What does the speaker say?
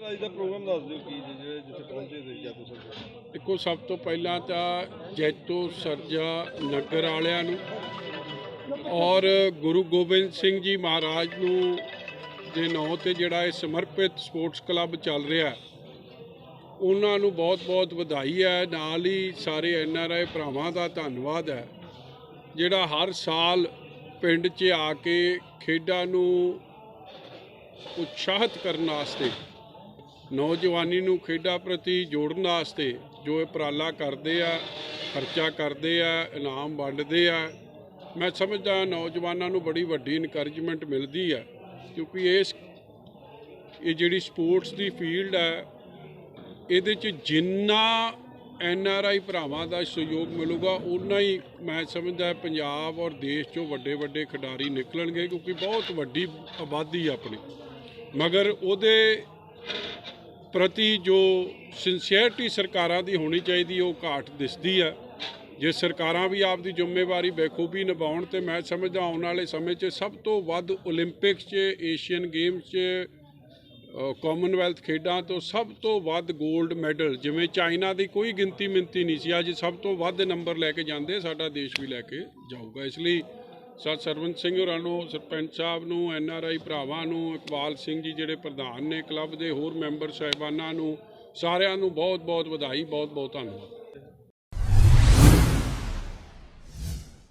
ਅੱਜ ਦਾ ਪ੍ਰੋਗਰਾਮ ਦੱਸ ਦਿਓ ਕੀ ਜੀ, ਜਿਹੜੇ ਜਿੱਥੇ ਪਹੁੰਚੇ ਸੀ ਜਾਦੂ ਸਰ ਦੇਖੋ, ਸਭ ਤੋਂ ਪਹਿਲਾਂ ਤਾਂ ਜੈਤੋ, ਸਰਜਾ, ਨਗਰ ਵਾਲਿਆਂ ਨੂੰ ਔਰ ਗੁਰੂ ਗੋਬਿੰਦ ਸਿੰਘ ਜੀ ਮਹਾਰਾਜ ਨੂੰ ਦੇ ਨਾਂ ਤੇ ਜਿਹੜਾ ਇਹ ਸਮਰਪਿਤ ਸਪੋਰਟਸ ਕਲੱਬ ਚੱਲ ਰਿਹਾ ਉਹਨਾਂ ਨੂੰ ਬਹੁਤ-ਬਹੁਤ ਵਧਾਈ ਹੈ। ਨਾਲ ਹੀ ਸਾਰੇ ਐਨ ਆਰ ਆਈ ਭਰਾਵਾਂ ਦਾ ਧੰਨਵਾਦ ਹੈ, ਜਿਹੜਾ ਹਰ ਸਾਲ ਪਿੰਡ 'ਚ ਆ ਕੇ ਖੇਡਾਂ ਨੂੰ ਉਤਸ਼ਾਹਿਤ ਕਰਨ ਵਾਸਤੇ ਨੌਜਵਾਨੀ ਨੂੰ ਖੇਡਾਂ ਪ੍ਰਤੀ ਜੋੜਨ ਵਾਸਤੇ ਜੋ ਇਹ ਉਪਰਾਲਾ ਕਰਦੇ ਆ, ਖਰਚਾ ਕਰਦੇ ਆ, ਇਨਾਮ ਵੰਡਦੇ ਆ, ਮੈਂ ਸਮਝਦਾ ਨੌਜਵਾਨਾਂ ਨੂੰ ਬੜੀ ਵੱਡੀ ਇਨਕਰੇਜਮੈਂਟ ਮਿਲਦੀ ਆ, ਕਿਉਂਕਿ ਇਸ ਇਹ ਜਿਹੜੀ ਸਪੋਰਟਸ ਦੀ ਫੀਲਡ ਹੈ ਇਹਦੇ 'ਚ ਜਿੰਨਾ ਐਨ ਆਰ ਆਈ ਭਰਾਵਾਂ ਦਾ ਸਹਿਯੋਗ ਮਿਲੂਗਾ ਉਨਾ ਹੀ ਮੈਂ ਸਮਝਦਾ ਪੰਜਾਬ ਔਰ ਦੇਸ਼ 'ਚੋਂ ਵੱਡੇ ਵੱਡੇ ਖਿਡਾਰੀ ਨਿਕਲਣਗੇ, ਕਿਉਂਕਿ ਬਹੁਤ ਵੱਡੀ ਆਬਾਦੀ ਆਪਣੀ। ਮਗਰ ਉਹਦੇ ਪ੍ਰਤੀ ਜੋ ਸਿੰਸੀਅਰਟੀ ਸਰਕਾਰਾਂ ਦੀ ਹੋਣੀ ਚਾਹੀਦੀ, ਉਹ ਘਾਟ ਦਿਸਦੀ ਹੈ। ਜੇ ਸਰਕਾਰਾਂ ਵੀ ਆਪ ਦੀ ਜ਼ਿੰਮੇਵਾਰੀ ਬੇਖੂਬੀ ਨਿਭਾਉਣ ਤੇ ਮੈਂ ਸਮਝਦਾ ਆਉਣ ਵਾਲੇ ਸਮੇਂ 'ਚ ਸਭ ਤੋਂ ਵੱਧ 올림픽ਸ 'ਚ ਏਸ਼ੀਅਨ ਗੇਮਸ 'ਚ ਕਾਮਨਵੈਲਥ ਖੇਡਾਂ ਤੋਂ ਸਭ ਤੋਂ ਵੱਧ 골ਡ ਮੈਡਲ ਜਿਵੇਂ ਚਾਈਨਾ ਦੀ ਕੋਈ ਗਿਣਤੀ ਮਿੰਤੀ ਨਹੀਂ ਸੀ, ਅੱਜ ਸਭ ਤੋਂ ਵੱਧ ਨੰਬਰ ਲੈ ਕੇ ਜਾਂਦੇ, ਸਾਡਾ ਦੇਸ਼ ਵੀ ਲੈ ਕੇ ਜਾਊਗਾ। ਇਸ ਲਈ ਸਰ, ਸਰਵੰਤ ਸਿੰਘ ਹੋਰਾਂ ਨੂੰ, ਸਰਪੰਚ ਸਾਹਿਬ ਨੂੰ, ਐਨ ਆਰ ਆਈ ਭਰਾਵਾਂ ਨੂੰ, ਇਕਬਾਲ ਸਿੰਘ ਜੀ ਜਿਹੜੇ ਪ੍ਰਧਾਨ ਨੇ ਕਲੱਬ ਦੇ ਹੋਰ ਮੈਂਬਰ ਸਾਹਿਬਾਨਾਂ ਨੂੰ, ਸਾਰਿਆਂ ਨੂੰ ਬਹੁਤ ਬਹੁਤ ਵਧਾਈ ਬਹੁਤ ਬਹੁਤ ਧੰਨਵਾਦ।